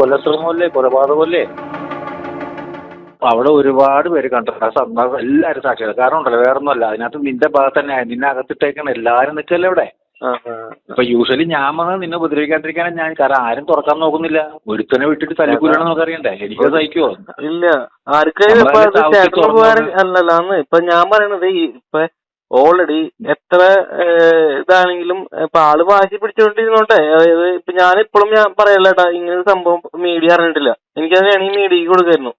കൊലശ്രമമല്ലേ കൊലപാതകമല്ലേ അവിടെ ഒരുപാട് പേര് കണ്ടിട്ടുണ്ട് ആ സന്ദർഭം എല്ലാവരും സാക്ഷികൾ കാരണം ഉണ്ടല്ലോ വേറെ ഒന്നുമല്ല അതിനകത്ത് നിന്റെ ഭാഗത്ത് തന്നെ നിന്നെ അകത്തിട്ടേക്കാണ്. എല്ലാവരും നിൽക്കല്ലേ അവിടെ. ഇപ്പൊ യൂഷ്വലി ഞാൻ വന്ന് നിന്നെ ഉപദ്രവിക്കാണ്ടിരിക്കാനും ഞാൻ. കാരണം ആരും തുറക്കാൻ നോക്കുന്നില്ല. ഒരുത്തനെ വിട്ടിട്ട് തല്ലിക്കൂലാണ് നമുക്ക് അറിയണ്ടേ എനിക്ക് സഹിക്കുവോ? ഇല്ല. ആർക്കും നമ്മളെ ഇപ്പൊ ഞാൻ പറയണത് ഇപ്പൊ ഓൾറെഡി എത്ര ഇതാണെങ്കിലും ഇപ്പൊ ആൾ വാശി പിടിച്ചോണ്ടിരുന്നോട്ടെ അതായത് ഇപ്പൊ ഞാൻ ഇപ്പോഴും ഞാൻ പറയല്ലേട്ടാ ഇങ്ങനെ ഒരു സംഭവം മീഡിയ അറിഞ്ഞിട്ടില്ല. എനിക്കത് വേണമെങ്കിൽ മീഡിയക്ക് കൊടുക്കായിരുന്നു?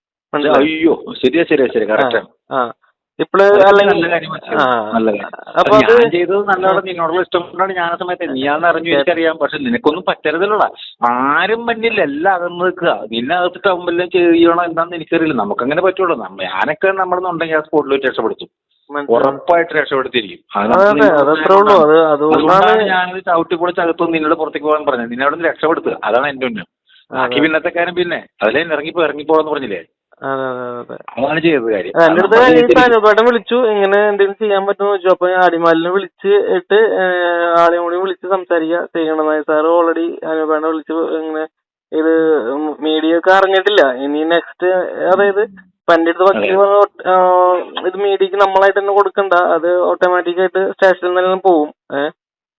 അയ്യോ ശരിയാ ശരിയാ ശരി കറക്റ്റ് ആ ഇപ്പൾ അപ്പൊ ഞാൻ ചെയ്തത് നല്ലോണം നിന്നോടുള്ള ഇഷ്ടം കൊണ്ടാണ് ഞാൻ ആ സമയത്ത് നീയാന്ന് അറിഞ്ഞു എനിക്കറിയാം. പക്ഷെ നിനക്കൊന്നും പറ്റരുതല്ലോടാ. ആരും പറ്റില്ല. എല്ലാം അകന്ന് നിൽക്കുക. നിന്നെ അകത്തിട്ടാകുമ്പോൾ ചെയ്യണോ എന്താണെന്ന് എനിക്കറിയില്ല. നമുക്കങ്ങനെ പറ്റുള്ളൂ. ഞാനൊക്കെ നമ്മളെന്നുണ്ടെങ്കിൽ ആ സ്പോട്ടിൽ വെച്ച് രക്ഷപ്പെടുത്തും? ഉറപ്പായിട്ട് രക്ഷപ്പെടുത്തിയിരിക്കും. ഉള്ളൂ. അത് അതുകൊണ്ടാണ് അതുകൊണ്ടാണ് ഞാനിത് ചവിട്ടി കൂടെ ചകത്തു നിന്നോട് പുറത്തേക്ക് പോകാൻ പറഞ്ഞു നിന്നെ അവിടെ നിന്ന് രക്ഷപ്പെടുത്തുക. അതാണ് എന്റെ ഉന്നം. ബാക്കി പിന്നത്തെ കാര്യം പിന്നെ. അതിലേ ഇറങ്ങിപ്പോ ഇറങ്ങിപ്പോന്ന് പറഞ്ഞില്ലേ? അതെ അതെ അതെ അതാണ് ചെയ്തത് കാര്യം. എന്റെ അടുത്ത് നമ്മൾ ഈ അനുപേട്ടൻ വിളിച്ചു. ഇങ്ങനെ എന്തെങ്കിലും ചെയ്യാൻ പറ്റുമോ ചോദിച്ചു. അപ്പൊ ഞാൻ അടിമാലിനെ വിളിച്ച് ഇട്ട് ഏഹ്, ആളെയും കൂടി വിളിച്ച് സംസാരിക്കുക ചെയ്യണമെന്നായി സാറ് ഓൾറെഡി അനുപേട്ടനെ വിളിച്ച് ഇങ്ങനെ ഇത് മീഡിയ ഒക്കെ അറിഞ്ഞിട്ടില്ല. ഇനി നെക്സ്റ്റ് അതായത് ഇപ്പൊ എന്റെ അടുത്ത് വക്കീൽ പറഞ്ഞ ഇത് മീഡിയക്ക് നമ്മളായിട്ട് തന്നെ കൊടുക്കണ്ട. അത് ഓട്ടോമാറ്റിക് ആയിട്ട് സ്റ്റേഷനിൽ തന്നെ പോവും. ഏഹ്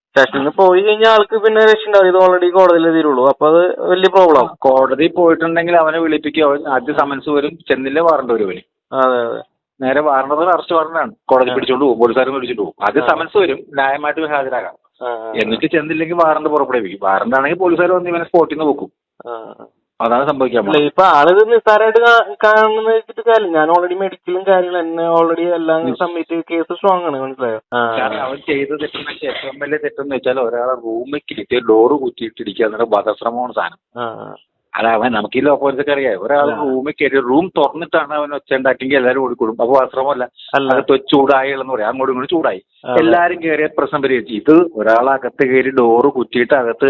സ്റ്റേഷനിൽ നിന്ന് പോയി കഴിഞ്ഞാൽ ആൾക്ക് പിന്നെ രക്ഷ ഇത് ഓൾറെഡി കോടതിയിൽ തീരുള്ളൂ. അപ്പൊ അത് വലിയ പ്രോബ്ലം കോടതി പോയിട്ടുണ്ടെങ്കിൽ അവനെ വിളിപ്പിക്കുക അവൻ ആദ്യം സമൻസ് വരും. ചെന്നില്ല വാറണ്ട് വരും അവന്. അതെ അതെ. നേരെ വാറണ്ടത് അറസ്റ്റ് വാറണ്ടാണ് കോടതി പിടിച്ചോണ്ട് പോകും പോലീസുകാരും പിടിച്ചോണ്ട് പോകും ആദ്യം സമൻസ് വരും. ന്യായമായിട്ട് ഹാജരാകാം. എന്നിട്ട് ചെന്നില്ലെങ്കിൽ വാറണ്ട് പുറപ്പെടുവിക്കും. വാറണ്ട് ആണെങ്കിൽ പോലീസുകാർ വന്ന് ഇവനെ സ്പോട്ടിൽ നിന്ന് വെക്കും. അതാണ് സംഭവിക്കാൻ ഇപ്പൊ ആളിത് നിസ്സാരമായിട്ട് കാണുന്ന വെച്ചിട്ട് കാര്യം ഞാൻ ഓൾറെഡി മെഡിക്കലും കാര്യങ്ങളും എന്നെ ഓൾറെഡി എല്ലാം സബ്മിറ്റ് കേസ് സ്ട്രോങ് ആണ് മനസ്സിലായോ. കാരണം അവൻ ചെയ്ത തെറ്റെന്ന് വെച്ചാൽ ഏറ്റവും വലിയ തെറ്റെന്ന് വെച്ചാൽ ഒരാളെ റൂമിൽ കയറ്റി ഡോറ് കുറ്റിയിട്ടിരിക്കുക എന്നുള്ള വധശ്രമമാണ് സാധനം. അല്ല അവൻ നമുക്ക് ഈ ലോകത്തൊക്കെ അറിയാം. ഒരാൾ റൂമിൽ കയറി റൂം തുറന്നിട്ടാണ് അവൻ ഒച്ച ഉണ്ടാക്കിയെങ്കിൽ എല്ലാവരും ഓടിക്കൊടും അപ്പൊ വസ്ത്രമല്ല അല്ലാതെ അകത്ത് ചൂടായി എന്ന് പറയാം. അങ്ങോട്ടും ഇങ്ങോട്ടും ചൂടായി. എല്ലാരും കയറിയ പ്രശ്നം പരിഹരിച്ചു ഇത് ഒരാളകത്ത് കയറി ഡോറ് കുറ്റിയിട്ട് അകത്ത്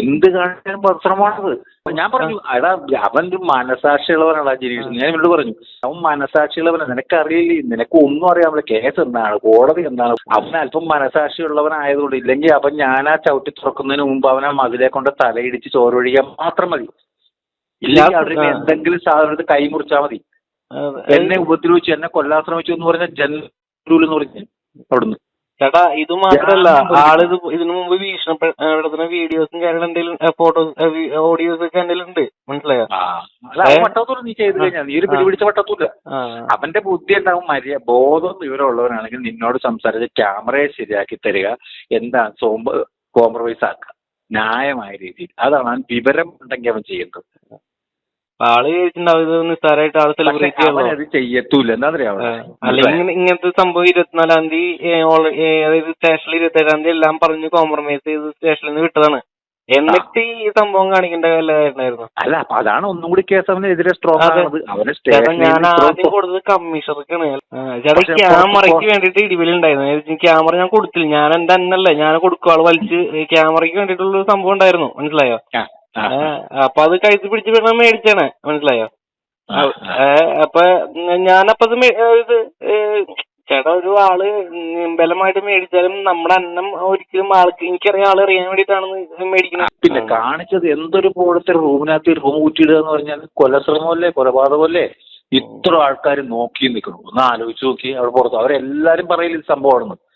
എന്ത് കാണിക്കാനും വസ്ത്രമാണത് ഞാൻ പറഞ്ഞു എടാ അവൻ ഒരു മനസാക്ഷിയുള്ളവനാണ് ജിനീഷ് ഞാൻ ഇവരോട് പറഞ്ഞു അവൻ മനസാക്ഷിയുള്ളവനാണ്. നിനക്കറിയില്ലേ നിനക്ക് ഒന്നും അറിയാമല്ലോ കേസ് എന്താണ് കോടതി എന്താണ്. അവൻ അല്പം മനസാക്ഷിയുള്ളവനായതുകൊണ്ട് ഇല്ലെങ്കിൽ അവൻ ഞാൻ ആ ചവിട്ടി തുറക്കുന്നതിന് മുമ്പ് അവനെ ആ മതിലെ കൊണ്ട് തലയിടിച്ച് ചോരൊഴിയാൻ മാത്രം മതി. ഇല്ലെങ്കിൽ അവിടെ. എന്തെങ്കിലും സാധനത്തിൽ കൈ മുറിച്ചാൽ മതി. എന്നെ ഉപദ്രവിച്ചു എന്നെ കൊല്ലാൻ ശ്രമിച്ചു എന്ന് പറഞ്ഞ ജനൂലെന്ന് പറഞ്ഞു അവിടുന്ന്. ചേട്ടാ ഇത് മാത്രല്ല ആളിത് ഇതിനു മുമ്പ് ഭീഷണിപ്പെടുത്തുന്ന വീഡിയോസും കാര്യങ്ങളും എന്തെങ്കിലും ഫോട്ടോസ് ഓഡിയോസ് ഒക്കെ എന്തെങ്കിലും ഉണ്ട്? മനസ്സിലായോ? അല്ല നീ ചെയ്ത് കഴിഞ്ഞാൽ നീ ഒരു പിടിപിടിച്ച വട്ടത്തൂല്ല അവന്റെ ബുദ്ധി ഉണ്ടാവും മര്യ ബോധം വിവരമുള്ളവനാണെങ്കിൽ നിന്നോട് സംസാരിച്ച് ക്യാമറയെ ശരിയാക്കി തരിക. എന്താ സോമ്പ് കോംപ്രമൈസ് ആക്കുക ന്യായമായ രീതിയിൽ. അതാണ് വിവരം ഉണ്ടെങ്കിൽ അവൻ ചെയ്യുന്നത്. ആൾ ചോദിച്ചിട്ടുണ്ടാവും ഇത് നിസ്സാരമായിട്ട് ആൾ സെലിബ്രേറ്റ് അത് ചെയ്യത്തൂല. എന്താ അറിയാമോ അല്ലെങ്കിൽ ഇങ്ങനത്തെ സംഭവം ഇരുപത്തിനാലാം തീയതി അതായത് സ്റ്റേഷനിൽ ഇരുപത്തേഴാം തീയതി എല്ലാം പറഞ്ഞ് കോംപ്രമൈസ് ചെയ്ത് സ്റ്റേഷനിൽ നിന്ന് വിട്ടതാണ്. എന്നിട്ട് ഈ സംഭവം കാണിക്കേണ്ട വല്ലതായിരുന്നു അല്ല അപ്പൊ അതാണ് ഒന്നും കൂടി കേസ് അവനെതിരെ സ്ട്രോങ് ഞാൻ ആദ്യം കൊടുത്തത് കമ്മീഷണർക്കാണ്. ചേട്ടാ ക്യാമറയ്ക്ക് വേണ്ടിട്ട് ഇടിവിൽ ഉണ്ടായിരുന്നു. ക്യാമറ ഞാൻ കൊടുത്തില്ല. ഞാൻ എന്റെ അന്നല്ലേ ഞാൻ കൊടുക്കുക ആൾ വലിച്ച് ക്യാമറയ്ക്ക് വേണ്ടിട്ടുള്ള ഒരു സംഭവം ഉണ്ടായിരുന്നു. മനസ്സിലായോ? അപ്പൊ അത് കഴുത്തി പിടിച്ച് വേണം മേടിച്ചാണ്. മനസ്സിലായോ? അപ്പൊ ഞാനപ്പത് ഇത് ചേട്ടാ ഒരു ആൾ ബലമായിട്ട് മേടിച്ചാലും നമ്മുടെ അന്നം ഒരിക്കലും ആൾക്ക് എനിക്കറിയാം ആൾ അറിയാൻ വേണ്ടിട്ടാണ് മേടിക്കുന്നത്. പിന്നെ കാണിച്ചത് എന്തൊരു പോലത്തെ റൂമിനകത്ത് റൂം കൂട്ടിയിടുക എന്ന് പറഞ്ഞാൽ കൊലശ്രമമല്ലേ കൊലപാതകമല്ലേ? ഇത്ര ആൾക്കാർ നോക്കി നിൽക്കണം ഒന്ന് ആലോചിച്ച് നോക്കി അവിടെ പുറത്ത്. അവരെല്ലാരും പറയില്ല ഇത് സംഭവമാണെന്ന്.